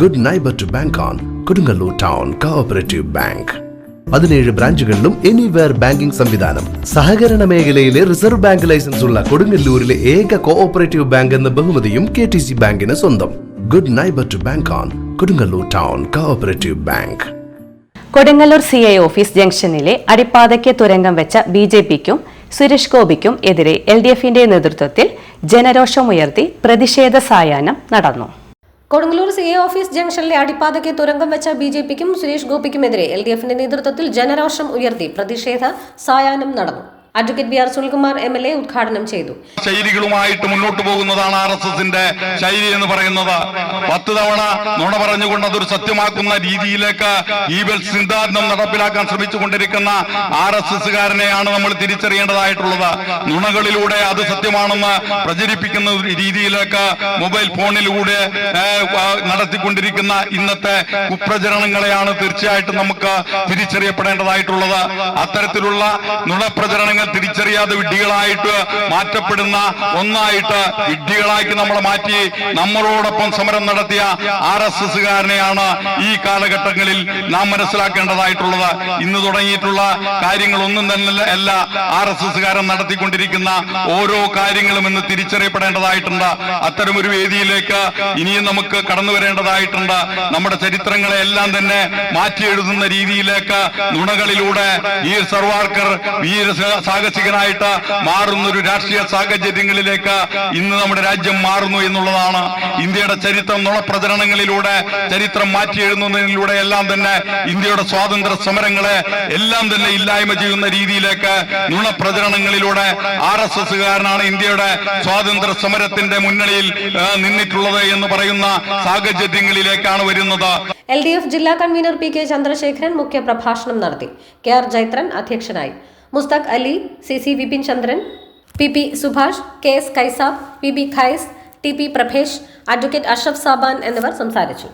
Good neighbour to bank on Kodungallur town cooperative bank പതിനേഴ് ബ്രാഞ്ചുകളിലും anywhere banking സംവിധാനം. സഹകരണ മേഖലയിലെ റിസർവ് ബാങ്ക് ലൈസൻസ് ഉള്ള കൊടുങ്ങല്ലൂരിലെ ഏക കോഓപ്പറേറ്റീവ് ബാങ്ക് എന്ന ബഹുമതിയും കെ ടി സി ബാങ്കിന് സ്വന്തം. Good neighbour to bank on Kodungallur town cooperative bank Kodungallur C I office ജംഗ്ഷനിലെ അടിപ്പാതയ്ക്ക് തുരങ്കം വെച്ച ബി ജെ പിക്കും സുരേഷ് ഗോപിക്കും എതിരെ എൽ ഡി എഫിന്റെ നേതൃത്വത്തിൽ ജനരോഷമുയർത്തി പ്രതിഷേധ സായാഹ്നം നടന്നു. കൊടുങ്ങല്ലൂർ സി എ ഓഫീസ് ജംഗ്ഷനിലെ അടിപ്പാതയ്ക്ക് തുരങ്കം വെച്ച ബി ജെ പിക്കും സുരേഷ് ഗോപിക്കുമെതിരെ എൽ ഡി എഫിന്റെ നേതൃത്വത്തിൽ ജനരോഷം ഉയർത്തി പ്രതിഷേധ സായാഹ്നം നടന്നു advocate B R Sunilkumar M L A ഉദ്ഘാടനം ചെയ്തു. ശൈലികളുമായിട്ട് മുന്നോട്ട് പോകുന്നതാണ് ആർ എസ് എസിന്റെ ശൈലി എന്ന് പറയുന്നത്. പത്ത് തവണ നുണ പറഞ്ഞുകൊണ്ട് അതൊരു സത്യമാക്കുന്ന രീതിയിലേക്ക് ഈ സിദ്ധാന്തം നടപ്പിലാക്കാൻ ശ്രമിച്ചുകൊണ്ടിരിക്കുന്ന ആർ എസ് എസുകാരനെയാണ് നമ്മൾ തിരിച്ചറിയേണ്ടതായിട്ടുള്ളത്. നുണകളിലൂടെ അത് സത്യമാണെന്ന് പ്രചരിപ്പിക്കുന്ന രീതിയിലേക്ക് മൊബൈൽ ഫോണിലൂടെ നടത്തിക്കൊണ്ടിരിക്കുന്ന ഇന്നത്തെ കുപ്രചരണങ്ങളെയാണ് തീർച്ചയായിട്ടും നമുക്ക് തിരിച്ചറിയപ്പെടേണ്ടതായിട്ടുള്ളത്. അത്തരത്തിലുള്ള നുണപ്രചരണങ്ങൾ തിരിച്ചറിയാതെ വിഡ്ഢികളായിട്ട് മാറ്റപ്പെടുന്ന ഒന്നായിട്ട് വിഡ്ഢികളാക്കി നമ്മളെ മാറ്റി നമ്മളോടൊപ്പം സമരം നടത്തിയ ആർ എസ് എസ്സുകാരനെയാണ് ഈ കാലഘട്ടങ്ങളിൽ നാം മനസ്സിലാക്കേണ്ടതായിട്ടുള്ളത്. ഇന്ന് തുടങ്ങിയിട്ടുള്ള കാര്യങ്ങളൊന്നും തന്നെ അല്ല ആർ എസ് എസ്സുകാരൻ നടത്തിക്കൊണ്ടിരിക്കുന്ന ഓരോ കാര്യങ്ങളും ഇന്ന് തിരിച്ചറിയപ്പെടേണ്ടതായിട്ടുണ്ട്. അത്തരമൊരു വേദിയിലേക്ക് ഇനിയും നമുക്ക് കടന്നു വരേണ്ടതായിട്ടുണ്ട്. നമ്മുടെ ചരിത്രങ്ങളെ എല്ലാം തന്നെ മാറ്റി എഴുതുന്ന രീതിയിലേക്ക് നുണകളിലൂടെ വീർ സർവാർക്കർ വീര സാഹസികനായിട്ട് മാറുന്ന ഒരു രാഷ്ട്രീയ സാഹചര്യങ്ങളിലേക്ക് ഇന്ന് നമ്മുടെ രാജ്യം മാറുന്നു എന്നുള്ളതാണ് ഇന്ത്യയുടെ ചരിത്രം നുണപ്രചരണങ്ങളിലൂടെ ചരിത്രം മാറ്റി എഴുതുന്നതിലൂടെ എല്ലാം തന്നെ ഇന്ത്യയുടെ സ്വാതന്ത്ര്യ സമരങ്ങളെ എല്ലാം തന്നെ ഇല്ലായ്മ ചെയ്യുന്ന രീതിയിലേക്ക് നുണപ്രചരണങ്ങളിലൂടെ ആർ എസ് എസുകാരനാണ് ഇന്ത്യയുടെ സ്വാതന്ത്ര്യ സമരത്തിന്റെ മുന്നണിയിൽ നിന്നിട്ടുള്ളത് എന്ന് പറയുന്ന സാഹചര്യങ്ങളിലേക്കാണ് വരുന്നത്. എൽ ഡി എഫ് ജില്ലാ കൺവീനർ പി കെ ചന്ദ്രശേഖരൻ മുഖ്യപ്രഭാഷണം നടത്തി. കെ ആർ ജൈത്രൻ അധ്യക്ഷനായി. Musthaq Ali C C Vipin Chandran P P Subhash K S Kaisab P B Khais T P Prabhesh advocate Ashraf Saban എന്നിവർ സംസാരിച്ചു.